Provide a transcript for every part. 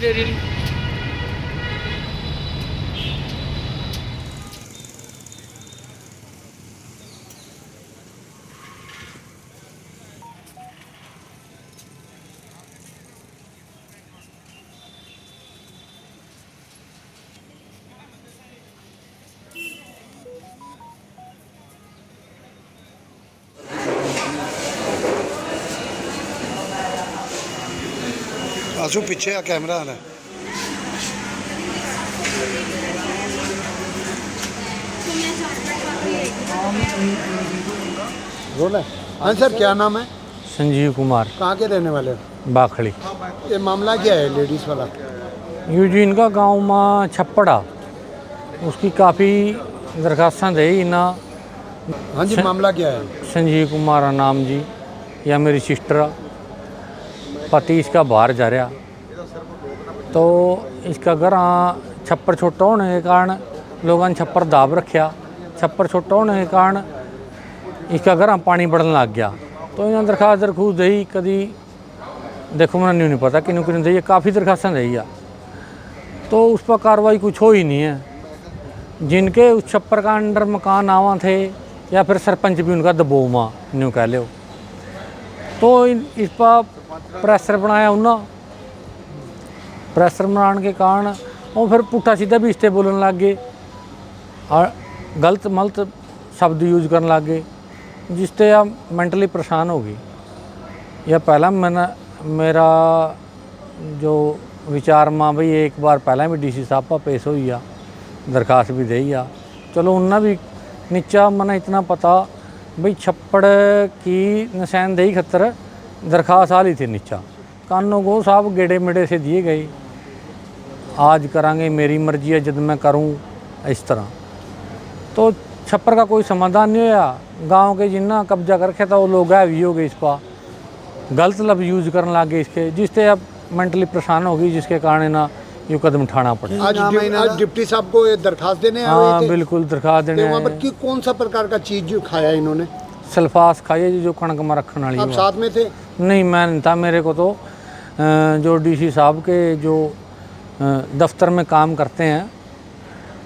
Ele... ਆਸੂ ਪਿੱਛੇ ਆ camera ਆਣਾ बोला हाँ सर क्या नाम है संजीव कुमार कहाँ के रहने वाले हो बाखड़ी ये मामला क्या है लेडीज वाला यूजीन का गांव में छप्पड़ा उसकी काफ़ी दरखास्तां दे इना हाँ जी सर- मामला क्या है संजीव कुमार है नाम जी या मेरी सिस्टर आ। पति इसका बाहर जा रहा तो इसका घर आ, छप्पर छोटा होने के कारण लोगों ने छप्पर दाब रखा छप्पर छोटा होने के कारण इसका घर आ पानी बढ़ने लग गया तो इन्होंने दरखास्त दरखूस दी कभी देखो मैंने नहीं पता किन्नू किन्नू दी है काफ़ी दरखास्तें दी है तो उस पर कार्रवाई कुछ हो ही नहीं है जिनके उस छप्पर का अंडर मकान आवा थे या फिर सरपंच भी उनका दबोमा न्यू कह लो तो इन- इस पर ਪ੍ਰੈਸ਼ਰ ਬਣਾਇਆ ਉਹਨਾਂ। ਪ੍ਰੈਸ਼ਰ ਬਣਾਉਣ ਕੇ ਕਾਰਨ ਉਹ ਫਿਰ ਪੁੱਠਾ ਸਿੱਧਾ ਵੀ ਇਸਤੇ ਬੋਲਣ ਲੱਗ ਗਏ। ਔਰ ਗਲਤ ਮਲਤ ਸ਼ਬਦ ਯੂਜ਼ ਕਰਨ ਲੱਗ ਗਏ, ਜਿਸ ਤੇ ਆ ਮੈਂਟਲੀ ਪਰੇਸ਼ਾਨ ਹੋ ਗਈ ਜਾਂ ਪਹਿਲਾਂ ਮੈਂ ਮੇਰਾ ਜੋ ਵਿਚਾਰ ਮਾਂ ਬਈ ਇੱਕ ਵਾਰ ਪਹਿਲਾਂ ਵੀ ਡੀਸੀ ਸਾਹਿਬ ਪਾ ਪੇਸ਼ ਹੋਈ ਆ, ਦਰਖਾਸਤ ਵੀ ਦੇਈ ਆ। ਚਲੋ ਉਹਨਾਂ ਵੀ ਨੀਚਾ ਮਨ ਇਤਨਾ ਪਤਾ, ਬਈ ਛੱਪੜ ਕੀ ਨਿਸ਼ਾਨਦੇਹੀ ਖਤਰ दरखास्त आ ली थी नीचा कानों को साहब गेड़े मेड़े से दिए गए आज करांगे मेरी मर्जी है जब मैं करूं इस तरह तो छप्पर का कोई समाधान नहीं होया गांव के जिन्ना कब्जा कर रखे था वो लोग हैवी हो गए इस पर गलत लफ्ज यूज करने लग गए इसके जिससे अब मेंटली परेशान हो गई जिसके कारण ना ये कदम उठाना पड़े आज डि- आज डिप्टी साहब को ये दरखास्त देने आए हाँ हुए थे बिल्कुल दरखास्त तो देने वहाँ पर आए। की कौन सा प्रकार का चीज जो खाया इन्होंने सल्फास खाइए जी जो कणक में रखने वाली आप वो। साथ में थे नहीं मैं नहीं था मेरे को तो जो डीसी साहब के जो दफ्तर में काम करते हैं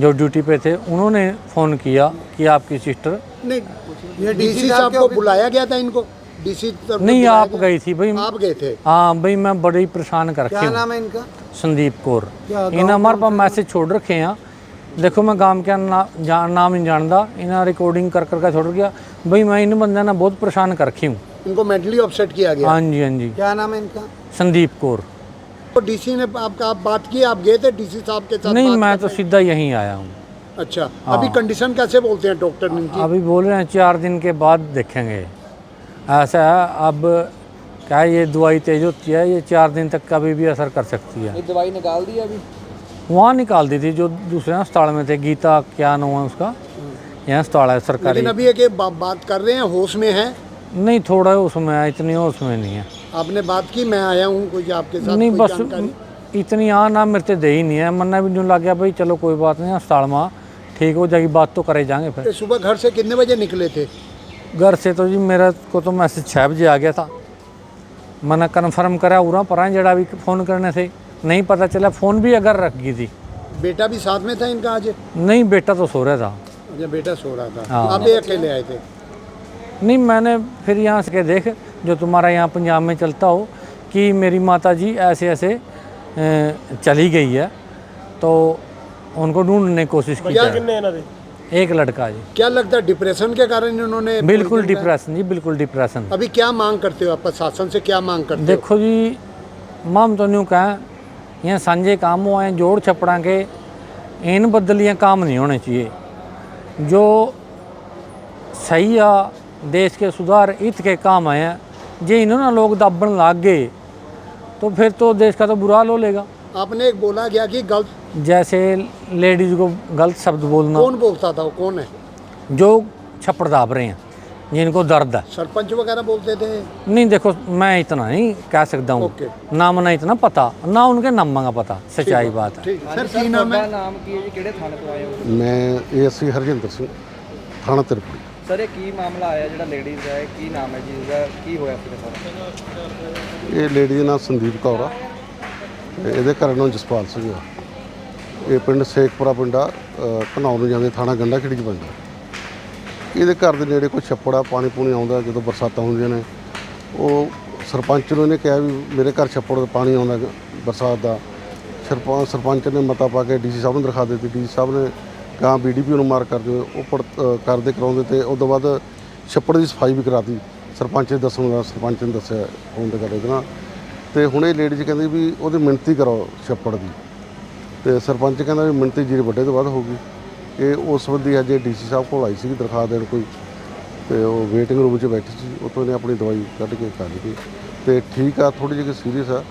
जो ड्यूटी पे थे उन्होंने फ़ोन किया कि आपकी सिस्टर नहीं ये डीसी साहब को बुलाया गया था इनको। डीसी नहीं आप गई थी भाई। आप गए थे? हाँ भाई मैं बड़ी परेशान कर रखी हूँ। है इनका? संदीप कौर। इन्हें हमारे पास मैसेज छोड़ रखे हैं। देखो मैं गाँव का ना, जा, नाम नहीं जानता। इन्हें रिकॉर्डिंग कर कर के छोड़ गया भाई मैं इन बंदे ने बहुत परेशान कर रखी हूँ। इनको मेंटली अपसेट किया गया। हाँ जी हाँ जी। क्या नाम है इनका? संदीप कौर। तो डीसी ने आपका आप बात की आप गए थे डीसी साहब के साथ नहीं मैं तो सीधा यहीं आया हूँ। अच्छा हाँ। अभी कंडीशन कैसे बोलते हैं डॉक्टर इनकी? अभी बोल रहे हैं चार दिन के बाद देखेंगे। ऐसा है अब क्या है, ये दवाई तेज होती है ये चार दिन तक कभी भी असर कर सकती है। ये दवाई निकाल दी अभी? वहाँ निकाल दी थी जो दूसरे अस्पताल में थे गीता क्या नाम है उसका? यहाँ अस्पताल है सरकारी। लेकिन अभी एक बात कर रहे हैं होश में है। नहीं थोड़ा उसमें है इतनी उसमें नहीं है। आपने बात की मैं आया हूँ कुछ आपके साथ नहीं कोई बस जानकारी? इतनी आ ना मेरे ते दे ही नहीं है। मन्ना भी नहीं लग गया भाई चलो कोई बात नहीं अस्पताल में ठीक हो जाएगी बात तो करे जाएँगे फिर। सुबह घर से कितने बजे निकले थे? घर से तो जी मेरा को तो मैसेज छः बजे आ गया था। मैंने कन्फर्म करा उरा पर जड़ा भी फ़ोन करने से नहीं पता चला फ़ोन भी अगर रख गई थी। बेटा भी साथ में था इनका आज? नहीं बेटा तो सो रहा था। अच्छा बेटा सो रहा था। हाँ। आप ही अकेले आए थे? नहीं मैंने फिर यहाँ से के देख जो तुम्हारा यहाँ पंजाब में चलता हो कि मेरी माता जी ऐसे ऐसे अ, चली गई है तो उनको ढूंढने की कोशिश की जाए एक लड़का जी क्या लगता है डिप्रेशन के कारण इन्होंने बिल्कुल poison खाया? डिप्रेशन जी बिल्कुल डिप्रेशन अभी क्या मांग करते हो आप प्रशासन से क्या मांग करते हो देखो जी माम तो न्यू कहें यहाँ सांझे काम हुए हैं जोड़ छपड़ा के इन बदलियाँ काम नहीं होने चाहिए जो सही आ देश के सुधार हित के काम आए हैं जे इन्होंने लोग दबन लग गए तो फिर तो देश का तो बुरा हाल हो लेगा आपने एक बोला गया कि गलत जैसे लेडीज़ को गलत शब्द बोलना कौन बोलता था वो कौन है जो छप्पड़ दाब रहे हैं जिनको दर्द है सरपंच वगैरह बोलते थे नहीं देखो मैं इतना नहीं कह सकता हूँ ओके। ना मना इतना पता ना उनके नामा का पता सच्चाई बात है ठीक सर की नाम है ਨਾਮ ਕੀ ਹੈ ਜੀ ਕਿਹੜੇ ਥਾਣੇ ਤੋਂ ਆਏ ਹੋ ਮੈਂ ਏਐਸਸੀ ਹਰਜਿੰਦਰ ਸਿੰਘ ਥਾਣਾ ਤਿਰਪੜੀ ਸਰ, ਇਹ ਕੀ ਮਾਮਲਾ ਆਇਆ ਜਿਹੜਾ ਲੇਡੀਜ਼ ਹੈ? ਕੀ ਨਾਮ ਹੈ ਜੀ ਉਹਦਾ ਕੀ ਹੋਇਆ ਫਿਰ ਸਰ ਇਹ ਲੇਡੀ ਦਾ ਨਾਮ ਸੰਦੀਪ ਕੌਰ ਆ। ਤੇ ਇਹਦੇ ਘਰ ਨਾਮ ਜਸਪਾਲ ਸਿੰਘ ਆ। ਇਹ ਪਿੰਡ ਸੇਖਪੁਰਾ ਪਿੰਡਾ ਘਨੌਰ ਨੂੰ ਜਾਂਦੇ ਥਾਣਾ ਗੰਡਾ ਖੇੜੀ ਚ ਪੈਂਦਾ। ਇਹਦੇ ਘਰ ਦੇ ਨੇੜੇ ਕੋਈ ਛੱਪੜ ਆ, ਪਾਣੀ ਪੂਣੀ ਆਉਂਦਾ, ਜਦੋਂ ਬਰਸਾਤਾਂ ਹੁੰਦੀਆਂ ਨੇ। ਉਹ ਸਰਪੰਚ ਨੂੰ ਇਹਨੇ ਕਿਹਾ ਵੀ ਮੇਰੇ ਘਰ ਛੱਪੜ ਦਾ ਪਾਣੀ ਆਉਂਦਾ ਗ- ਬਰਸਾਤ ਦਾ। ਸਰਪੰਚ ਸਰਪੰਚ ਨੇ ਮਤਾ ਪਾ ਕੇ ਡੀਸੀ ਸਾਹਿਬ ਨੂੰ ਦਿਖਾ ਦਿੱਤੀ। ਡੀਸੀ ਸਾਹਿਬ ਨੇ ਗਾਂ ਬੀਡੀਪੀ ਨੂੰ ਮਾਰ ਕਰ ਉਹ ਪੜ- ਕਰਦੇ ਕਰਾਉਂਦੇ ਤੇ ਉਸ ਤੋਂ ਬਾਅਦ ਛੱਪੜ ਦੀ ਸਫ਼ਾਈ ਵੀ ਕਰਾਤੀ। ਸਰਪੰਚ ਨੇ ਦੱਸਣ ਦਾ ਸਰਪੰਚ ਨੇ ਦੱਸਿਆ ਫੋਨ ਦੇ ਕਰੇ ਨਾ ਤੇ ਹੁਣ ਇਹ ਲੇਡੀਜ਼ ਕਹਿੰਦੀ ਵੀ ਉਹਦੀ ਮਿਣਤੀ ਕਰਾਓ ਛੱਪੜ ਦੀ। ਤੇ ਸਰਪੰਚ ਕਹਿੰਦਾ ਵੀ ਮਿਣਤੀ ਜੀ ਵੱਡੇ ਤੋਂ ਵੱਧ ਹੋਊਗੀ। ਇਹ ਉਸ ਸੰਬੰਧੀ ਅੱਜ ਡੀਸੀ ਸਾਹਿਬ ਕੋਲ ਆਈ ਸੀ ਦਰਖਾਸਤ ਦੇਣ ਕੋਈ। ਤੇ ਉਹ ਵੇਟਿੰਗ ਰੂਮ 'ਚ ਬੈਠੀ ਸੀ। ਉੱਥੋਂ ਇਹਨੇ ਆਪਣੀ ਦਵਾਈ ਕੱਢ ਕੇ ਖਾ ਲਈ ਤੇ ਠੀਕ ਆ ਥੋੜੀ ਜਿਹੀ ਸੀਰੀਅਸ ਆ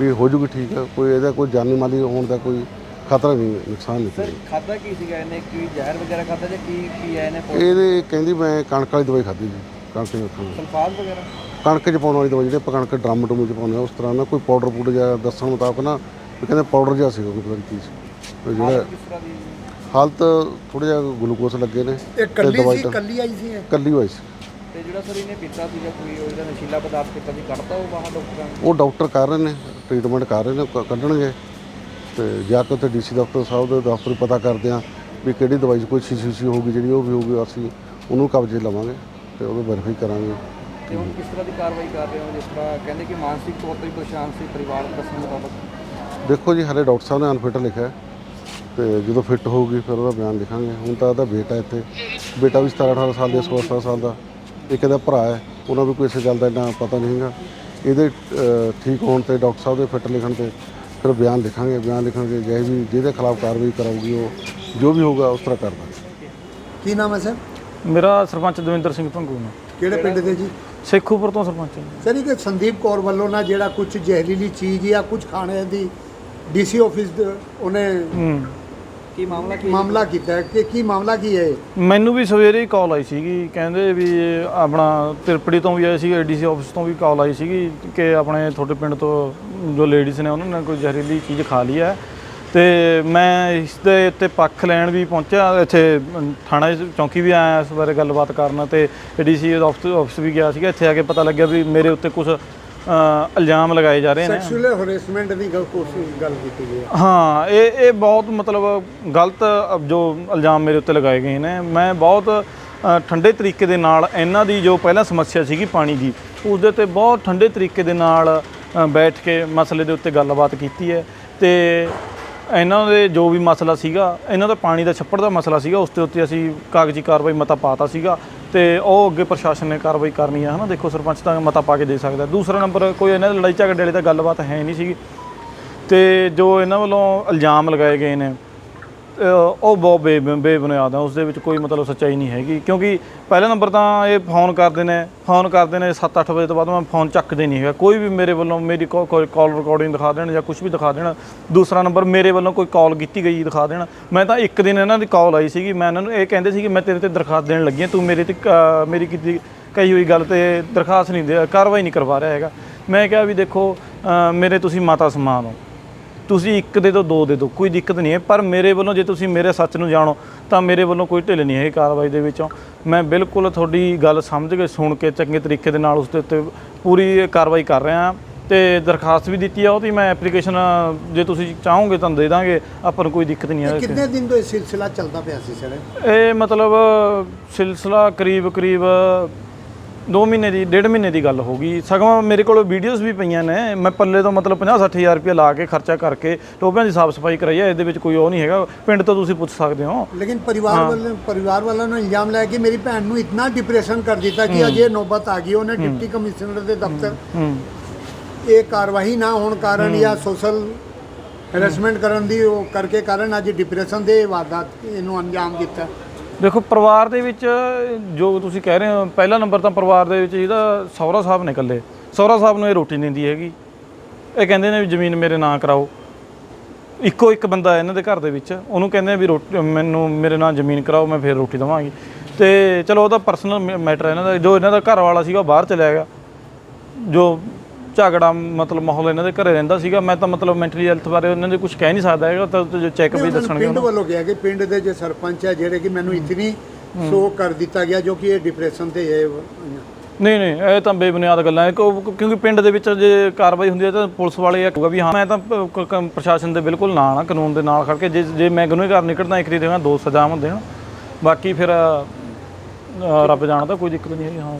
ਵੀ ਹੋ ਜੂਗੀ ਠੀਕ ਆ। ਕੋਈ ਇਹਦਾ ਕੋਈ ਜਾਨੀ ਮਾਲੀ ਹੋਣ ਦਾ ਕੋਈ ਖਤਰਾ ਨਹੀਂ ਨੁਕਸਾਨ ਨਹੀਂ ਸਰ ਖਾਦਾ ਕੀ ਸੀਗਾ? ਇਹਨੇ ਕੀ ਜ਼ਹਿਰ ਵਗੈਰਾ ਖਾਦਾ ਜਾਂ ਕੀ ਕੀ ਆਇਆ ਇਹਨੇ ਪੋ- ਇਹਦੇ ਕਹਿੰਦੀ ਮੈਂ ਕਣਕ ਵਾਲੀ ਦਵਾਈ ਖਾਧੀ ਜੀ ਕਣਕ ਦੀ ਖਾਣਾ। ਵਗੈਰਾ? ਕਣਕ 'ਚ ਪਾਉਣ ਵਾਲੀ ਦਵਾਈ ਜਿਹੜੇ ਕਣਕ ਡਰਮ ਡਰਮ 'ਚ ਪਾਉਂਦੇ ਆ ਉਸ ਤਰ੍ਹਾਂ ਨਾ ਕੋਈ ਪਾਊਡਰ ਪੂਡਰ ਜਾਂ ਦੱਸਣ ਮੁਤਾਬਕ ਨਾ ਵੀ ਕਹਿੰਦੇ ਪਾਊਡਰ ਜਿਹਾ ਸੀਗਾ ਕੋਈ ਪਤਾ ਨਹੀਂ ਕੀ ਸੀ। ਤੇ ਜਿਹੜਾ ਹਾਲਤ ਥੋੜਾ ਜਿਹਾ ਗਲੂਕੋਸ ਲੱਗੇ ਨੇ ਇਹ ਕੱਲੀ ਸੀ ਕੱਲੀ ਆਈ ਸੀ ਕੱਲੀ ਹੋਈ ਸੀ। ਤੇ ਜਿਹੜਾ ਸਰ ਇਹਨੇ ਪੀਤਾ ਸੀਗਾ ਕੋਈ ਉਹ ਜਿਹੜਾ ਨਸ਼ੀਲਾ ਪਦਾਰਥ ਪੀਤਾ ਸੀ ਕੱਢਤਾ ਉਹ ਬਾਹਰ ਡਾਕਟਰਾਂ ਉਹ ਡਾਕਟਰ ਕਰ ਰਹੇ ਨੇ ਟ੍ਰੀਟਮੈਂਟ ਕਰ ਰਹੇ ਨੇ ਕ- ਕੱਢਣਗੇ। ਤੇ ਜਾ ਕੇ ਉੱਥੇ ਡੀਸੀ ਦਫ਼ਤਰ ਸਾਹਿਬ ਦੇ ਦਫ਼ਤਰ ਪਤਾ ਕਰਦੇ ਆ ਵੀ ਕਿਹੜੀ ਦਵਾਈ 'ਚ ਕੋਈ ਸ਼ੀਸ਼ੀ ਸ਼ੀਸ਼ੀ ਹੋਊਗੀ ਜਿਹੜੀ ਉਹ ਵੀ ਹੋਊਗੀ ਅਸੀਂ ਉਹਨੂੰ ਕਬਜ਼ੇ ਲਵਾਂਗੇ ਤੇ ਉਹਨੂੰ ਵੈਰੀਫਾਈ ਕਰਾਂਗੇ। ਤੇ ਹੁਣ ਕਿਸ ਤਰ੍ਹਾਂ ਦੀ ਕਾਰਵਾਈ ਕਰ ਰਹੇ ਹੋ? ਜਿਸ ਤਰ੍ਹਾਂ ਕਹਿੰਦੇ ਕਿ ਮਾਨਸਿਕ ਤੌਰ ਤੇ ਵੀ ਪਰੇਸ਼ਾਨ ਸੀ ਪਰਿਵਾਰ ਦੇ ਦੱਸਣ ਮੁਤਾਬਕ। ਦੇਖੋ ਜੀ ਹਲੇ ਡਾਕਟਰ ਸਾਹਿਬ ਨੇ ਅਨਫਿਟ ਲਿਖਿਆ ਤੇ ਜਦੋਂ ਫਿੱਟ ਹੋਊਗੀ ਫਿਰ ਉਹਦਾ ਬਿਆਨ ਲਿਖਾਂਗੇ। ਹੁਣ ਤਾਂ ਉਹਦਾ ਬੇਟਾ ਇੱਥੇ ਬੇਟਾ ਵੀ 17 18 ਸਾਲ ਦੇ 16 ਸਾਲ ਦਾ। ਇੱਕ ਇਹਦਾ ਭਰਾ ਹੈ ਉਹਨਾਂ ਨੂੰ ਕੋਈ ਇਸੇ ਗੱਲ ਦਾ ਇੰਨਾ ਪਤਾ ਨਹੀਂ ਹੈਗਾ। ਇਹਦੇ ਠੀਕ ਹੋਣ ਤੇ ਡਾਕਟਰ ਸਾਹਿਬ ਦੇ ਫਿੱਟ ਲਿਖਣ ਤੇ ਫਿਰ ਬਿਆਨ ਲਿਖਾਂਗੇ ਬਿਆਨ ਲਿਖਾਂਗੇ ਕੇ ਜੇ ਜਿਹਦੇ ਖਿਲਾਫ ਕਾਰਵਾਈ ਕਰਾਉਗੀ ਉਹ ਜੋ ਵੀ ਹੋਊਗਾ ਉਸ ਤਰ੍ਹਾਂ ਕਰ ਦਾਂਗੇ। ਕੀ ਨਾਮ ਹੈ ਸਰ? ਮੇਰਾ ਸਰਪੰਚ ਦਵਿੰਦਰ ਸਿੰਘ ਭੰਗੂ ਨੇ। ਕਿਹੜੇ ਪਿੰਡ ਦੇ ਜੀ? ਸੇਖੂਪੁਰ ਤੋਂ ਸਰਪੰਚ ਹਾਂ ਸਰ ਇਹ ਕਿ ਸੰਦੀਪ ਕੌਰ ਵੱਲੋਂ ਨਾ ਜਿਹੜਾ ਕੁਝ ਜ਼ਹਿਰੀਲੀ ਚੀਜ਼ ਜਾਂ ਕੁਝ ਖਾਣੇ ਦੀ ਡੀਸੀ ਆਫਿਸ ਉਹਨੇ ਕੀ ਮਾਮਲਾ ਕੀ ਮਾਮਲਾ ਕੀਤਾ ਹੈ? ਕਿ ਕੀ ਮਾਮਲਾ ਕੀ ਹੈ ਮੈਨੂੰ ਵੀ ਸਵੇਰੇ ਹੀ ਕਾਲ ਆਈ ਸੀਗੀ। ਕਹਿੰਦੇ ਵੀ ਆਪਣਾ ਤਿਰਪੜੀ ਤੋਂ ਵੀ ਆਏ ਸੀ ਏਡੀਸੀ ਆਫਿਸ ਤੋਂ ਵੀ ਕਾਲ ਆਈ ਸੀਗੀ ਕਿ ਆਪਣੇ ਤੁਹਾਡੇ ਪਿੰਡ ਤੋਂ ਜੋ ਲੇਡੀਜ਼ ਨੇ ਉਹਨਾਂ ਨੇ ਕੋਈ ਜ਼ਹਿਰੀਲੀ ਚੀਜ਼ ਖਾ ਲਈ ਹੈ। ਤੇ ਮੈਂ ਇਸ ਦੇ ਉੱਤੇ ਪੱਖ ਲੈਣ ਵੀ ਪਹੁੰਚਿਆ। ਇੱਥੇ ਥਾਣਾ ਚੌਂਕੀ ਵੀ ਆਇਆ ਇਸ ਬਾਰੇ ਗੱਲਬਾਤ ਕਰਨ ਤੇ ਆਫਿਸ ਆਫਿਸ ਵੀ ਗਿਆ ਸੀਗਾ। ਇੱਥੇ ਆ ਕੇ ਪਤਾ ਲੱਗਿਆ ਵੀ ਮੇਰੇ ਉੱਤੇ ਕੁਝ ਇਲਜ਼ਾਮ ਲਗਾਏ ਜਾ ਰਹੇ ਨੇ। ਸੈਕਸ਼ੂਅਲ ਹਰੈਸਮੈਂਟ ਦੀ ਗੱਲ ਕੋਸ਼ਿਸ਼ ਗੱਲ ਕੀਤੀ ਗਈ ਹੈ। ਹਾਂ ਇਹ ਇਹ ਬਹੁਤ ਮਤਲਬ ਗਲਤ ਜੋ ਇਲਜ਼ਾਮ ਮੇਰੇ ਉੱਤੇ ਲਗਾਏ ਗਏ ਨੇ। ਮੈਂ ਬਹੁਤ ਠੰਡੇ ਤਰੀਕੇ ਦੇ ਨਾਲ ਇਹਨਾਂ ਦੀ ਜੋ ਪਹਿਲਾਂ ਸਮੱਸਿਆ ਸੀਗੀ ਪਾਣੀ ਦੀ ਉਸ ਦੇ ਉੱਤੇ ਬਹੁਤ ਠੰਡੇ ਤਰੀਕੇ ਦੇ ਨਾਲ ਬੈਠ ਕੇ ਮਸਲੇ ਦੇ ਉੱਤੇ ਗੱਲਬਾਤ ਕੀਤੀ ਹੈ। ਤੇ ਇਹਨਾਂ ਦੇ ਜੋ ਵੀ ਮਸਲਾ ਸੀਗਾ ਇਹਨਾਂ ਦਾ ਪਾਣੀ ਦਾ ਛੱਪੜ ਦਾ ਮਸਲਾ ਸੀਗਾ ਉਸ ਦੇ ਉੱਤੇ ਅਸੀਂ ਕਾਗਜ਼ੀ ਕਾਰਵਾਈ ਮਤਾ ਪਾਤਾ ਸੀਗਾ। ਤੇ ਉਹ ਅੱਗੇ ਪ੍ਰਸ਼ਾਸਨ ਨੇ ਕਾਰਵਾਈ ਕਰਨੀ ਹੈ ਹਨਾ? ਦੇਖੋ ਸਰਪੰਚ ਤਾਂ ਮਤਾ ਪਾ ਕੇ ਦੇ ਸਕਦਾ। ਦੂਸਰਾ ਨੰਬਰ, ਕੋਈ ਇਹਨਾਂ ਦੇ ਲੜਾਈ ਝਗੜੇ ਵਾਲੀ ਤਾਂ ਗੱਲਬਾਤ ਹੈ ਨਹੀਂ ਸੀਗੀ। ਤੇ ਜੋ ਇਹਨਾਂ ਵੱਲੋਂ ਇਲਜ਼ਾਮ ਲਗਾਏ ਗਏ ਨੇ ਉਹ ਬਹੁਤ ਬੇ ਬੇਬੁਨਿਆਦ ਆ ਉਸ ਦੇ ਵਿੱਚ ਕੋਈ ਮਤਲਬ ਸੱਚਾਈ ਨਹੀਂ ਹੈਗੀ ਕਿਉਂਕਿ ਪਹਿਲੇ ਨੰਬਰ ਤਾਂ ਇਹ ਫੋਨ ਕਰਦੇ ਨੇ ਫੋਨ ਕਰਦੇ ਨੇ 7-8 ਵਜੇ ਤੋਂ ਬਾਅਦ ਮੈਂ ਫੋਨ ਚੱਕਦੇ ਨਹੀਂ ਹੈਗਾ। ਕੋਈ ਵੀ ਮੇਰੇ ਵੱਲੋਂ ਮੇਰੀ ਕੋ- ਕੋਈ ਕਾਲ ਰਿਕਾਰਡਿੰਗ ਦਿਖਾ ਦੇਣ ਜਾਂ ਕੁਝ ਵੀ ਦਿਖਾ ਦੇਣ ਦੂਸਰਾ ਨੰਬਰ ਮੇਰੇ ਵੱਲੋਂ ਕੋਈ ਕਾਲ ਕੀਤੀ ਗਈ ਦਿਖਾ ਦੇਣ। ਮੈਂ ਤਾਂ ਇੱਕ ਦਿਨ ਇਹਨਾਂ ਦੀ ਕਾਲ ਆਈ ਸੀਗੀ ਮੈਂ ਇਹਨਾਂ ਨੂੰ ਇਹ ਕਹਿੰਦੇ ਸੀ ਕਿ ਮੈਂ ਤੇਰੇ ਤੇ ਦਰਖਾਸਤ ਦੇਣ ਲੱਗੀ ਹਾਂ ਤੂੰ ਮੇਰੇ ਤੇ ਅਹ, ਮੇਰੀ ਕੀਤੀ ਕਹੀ ਹੋਈ ਗੱਲ ਤੇ ਦਰਖਾਸਤ ਨਹੀਂ ਦੇ ਕਾਰਵਾਈ ਨਹੀਂ ਕਰਵਾ ਰਿਹਾ ਹੈਗਾ। ਮੈਂ ਕਿਹਾ ਵੀ ਦੇਖੋ ਮੇਰੇ ਤੁਸੀਂ ਮਾਤਾ ਸਮਾਨ ਹੋ। ਤੁਸੀਂ ਇੱਕ ਦੇ ਦਿਓ ਦੋ ਦੇ ਦਿਓ ਕੋਈ ਦਿੱਕਤ ਨਹੀਂ ਹੈ। ਪਰ ਮੇਰੇ ਵੱਲੋਂ ਜੇ ਤੁਸੀਂ ਮੇਰੇ ਸੱਚ ਨੂੰ ਜਾਣੋ ਤਾਂ ਮੇਰੇ ਵੱਲੋਂ ਕੋਈ ਢਿੱਲ ਨਹੀਂ ਹੈ ਕਾਰਵਾਈ ਦੇ ਵਿੱਚੋਂ। ਮੈਂ ਬਿਲਕੁਲ ਤੁਹਾਡੀ ਗੱਲ ਸਮਝ ਕੇ ਸੁਣ ਕੇ ਚੰਗੇ ਤਰੀਕੇ ਦੇ ਨਾਲ ਉਸ ਦੇ ਉੱਤੇ ਪੂਰੀ ਕਾਰਵਾਈ ਕਰ ਰਿਹਾ ਤੇ ਦਰਖਾਸਤ ਵੀ ਦਿੱਤੀ ਆ ਉਹਦੀ ਮੈਂ ਐਪਲੀਕੇਸ਼ਨ ਜੇ ਤੁਸੀਂ ਚਾਹੋਗੇ ਤਾਂ ਦੇ ਦਾਂਗੇ। ਆਪਾਂ ਨੂੰ ਕੋਈ ਦਿੱਕਤ ਨਹੀਂ ਹੈ ਕਿੰਨੇ ਦਿਨ ਤੋਂ ਇਹ ਸਿਲਸਿਲਾ ਚੱਲਦਾ ਪਿਆ ਸੀ ਸਰ? ਇਹ ਮਤਲਬ ਸਿਲਸਿਲਾ ਕਰੀਬ ਕਰੀਬ 2 ਮਹੀਨੇ ਦੀ ਡੇਢ ਮਹੀਨੇ ਦੀ ਗੱਲ ਹੋ ਗਈ। ਸਗੋਂ ਮੇਰੇ ਕੋਲ ਵੀਡੀਓਜ਼ ਵੀ ਪਈਆਂ ਨੇ। ਮੈਂ ਪੱਲੇ ਤੋਂ ਮਤਲਬ 50 60000 ਰੁਪਏ ਲਾ ਕੇ ਖਰਚਾ ਕਰਕੇ ਟੋਬਿਆਂ ਦੀ ਸਾਫ਼ ਸਫ਼ਾਈ ਕਰਾਈ ਹੈ ਇਹਦੇ ਵਿੱਚ ਕੋਈ ਉਹ ਨਹੀਂ ਹੈਗਾ। ਪਿੰਡ ਤੋਂ ਤੁਸੀਂ ਪੁੱਛ ਸਕਦੇ ਹੋ। ਲੇਕਿਨ ਪਰਿਵਾਰ ਵਾਲੇ ਪਰਿਵਾਰ ਵਾਲਿਆਂ ਨੇ ਇਲਜ਼ਾਮ ਲਾਇਆ ਕਿ ਮੇਰੀ ਭੈਣ ਨੂੰ ਇਤਨਾ ਡਿਪਰੈਸ਼ਨ ਕਰ ਦਿੱਤਾ ਕਿ ਅਜੇ ਨੌਬਤ ਆ ਗਈ। ਉਹਨੇ ਡਿਪਟੀ ਕਮਿਸ਼ਨਰ ਦੇ ਦਫ਼ਤਰ ਇਹ ਕਾਰਵਾਈ ਨਾ ਹੋਣ ਕਾਰਨ ਜਾਂ ਸੋਸ਼ਲ ਹੈਰੈਸਮੈਂਟ ਕਰਨ ਦੀ ਉਹ ਕਰਕੇ ਕਾਰਨ ਅੱਜ ਡਿਪਰੈਸ਼ਨ ਦੇ ਵਾਰਦਾਤ ਇਹਨੂੰ ਅੰਜਾਮ ਦਿੱਤਾ। ਦੇਖੋ, ਪਰਿਵਾਰ ਦੇ ਵਿੱਚ ਜੋ ਤੁਸੀਂ ਕਹਿ ਰਹੇ ਹੋ, ਪਹਿਲਾ ਨੰਬਰ ਤਾਂ ਪਰਿਵਾਰ ਦੇ ਵਿੱਚ ਇਹਦਾ ਸਹੁਰਾ ਸਾਹਿਬ ਨੇ ਇਕੱਲੇ। ਸਹੁਰਾ ਸਾਹਿਬ ਨੂੰ ਇਹ ਰੋਟੀ ਨਹੀਂ ਦਿੰਦੀ ਹੈਗੀ। ਇਹ ਕਹਿੰਦੇ ਨੇ ਵੀ ਜ਼ਮੀਨ ਮੇਰੇ ਨਾਂ ਕਰਾਓ। ਇੱਕੋ ਇੱਕ ਬੰਦਾ ਇਹਨਾਂ ਦੇ ਘਰ ਦੇ ਵਿੱਚ, ਉਹਨੂੰ ਕਹਿੰਦੇ ਆ ਵੀ ਰੋਟੀ, ਮੈਨੂੰ ਮੇਰੇ ਨਾਲ ਜ਼ਮੀਨ ਕਰਾਓ, ਮੈਂ ਫੇਰ ਰੋਟੀ ਦੇਵਾਂਗੀ। ਤੇ ਚਲੋ, ਉਹਦਾ ਪਰਸਨਲ ਮੈਟਰ ਹੈ ਇਹਨਾਂ ਦਾ, ਜੋ ਇਹਨਾਂ ਦਾ ਘਰ ਵਾਲਾ ਸੀਗਾ, ਉਹ ਬਾਹਰ ਚਲਿਆ ਗਿਆ। ਜੋ ਝਗੜਾ ਮਤਲਬ ਮਾਹੌਲ ਇਹਨਾਂ ਦੇ ਘਰੇ ਰਹਿੰਦਾ ਸੀਗਾ। ਮੈਂ ਤਾਂ ਮਤਲਬ ਮੈਂਟਲੀ ਹੈਲਥ ਬਾਰੇ ਉਹਨਾਂ ਦੇ ਕੁਝ ਕਹਿ ਨਹੀਂ ਸਕਦਾ ਹੈਗਾ ਤਾਂ ਚੈੱਕ ਵੀ ਉਹਨਾਂ ਨੂੰ ਦੱਸਣਗੇ ਪਿੰਡ ਵੱਲੋਂ ਕਿਹਾ ਕਿ ਪਿੰਡ ਦੇ ਜੋ ਸਰਪੰਚ ਹੈ ਜਿਹੜੇ ਕਿ ਮੈਨੂੰ ਇਤਨੀ ਸ਼ੋ ਕਰ ਦਿੱਤਾ ਗਿਆ ਜੋ ਕਿ ਇਹ ਡਿਪਰੈਸ਼ਨ ਤੇ ਹੈ ਨਹੀਂ ਨਹੀਂ ਇਹ ਤਾਂ ਬੇਬੁਨਿਆਦ ਗੱਲਾਂ ਹੈ ਕਿਉਂ- ਕਿਉਂਕਿ ਪਿੰਡ ਦੇ ਵਿੱਚ ਜੇ ਕਾਰਵਾਈ ਹੁੰਦੀ ਹੈ ਤਾਂ ਪੁਲਿਸ ਵਾਲੇ ਇਹ ਕਹੂਗਾ ਵੀ ਹਾਂ ਮੈਂ ਤਾਂ ਪ੍ਰਸ਼ਾਸਨ ਦੇ ਬਿਲਕੁਲ ਨਾਲ ਆ ਕਾਨੂੰਨ ਦੇ ਨਾਲ ਖੜ ਕੇ। ਜੇ ਜੇ ਮੈਂ ਗੁਨਾਹਗਾਰ ਨਿਕਲਦਾ ਇੱਕ ਦੀ ਦੇਵਾਂ ਦੋ ਸਜ਼ਾਵਾਂ ਦੇਣ ਬਾਕੀ ਫਿਰ ਰੱਬ ਜਾਣਦਾ ਕੋਈ ਦਿੱਕਤ ਨਹੀਂ ਹੈਗੀ ਹਾਂ।